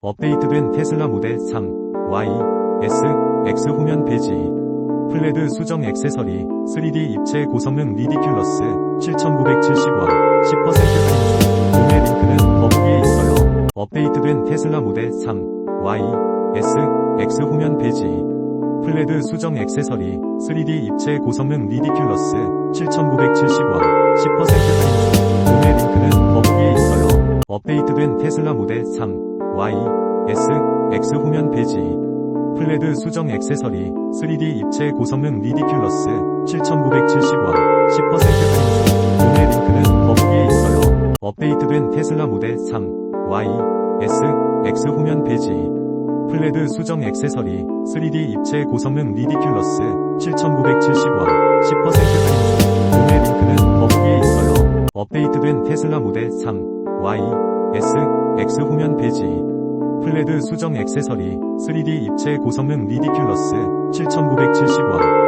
업데이트된 테슬라 모델 3, Y, S, X 후면 배지, 플레드 수정 액세서리, 3D 입체 고성능 리디큘러스, 7,970원, 10% 할인 중, 구매 링크는 더보기에 있어요. 업데이트된 테슬라 모델 3, Y, S, X 후면 배지, 플레드 수정 액세서리, 3D 입체 고성능 리디큘러스, 7,970원, 10% 할인 중, 구매 링크는 더보기에 있어요. 업데이트된 테슬라 모델 3, Y, S, X 후면 배지, 플레드 수정 액세서리, 3D 입체 고성능 리디큘러스, 7,970원, 10% 할인 중, 구매 링크는 더보기에 있어요. 업데이트된 테슬라 모델 3, Y, S, X 후면 배지, 플레드 수정 액세서리, 3D 입체 고성능 리디큘러스, 7,970원, 10% 할인 중, 구매 링크는 더보기에 있어요. 업데이트된 테슬라 모델 3, Y, S, X 후면 배지, 플레드 수정 액세서리, 3D 입체 고성능 리디큘러스, 7,970원, 10%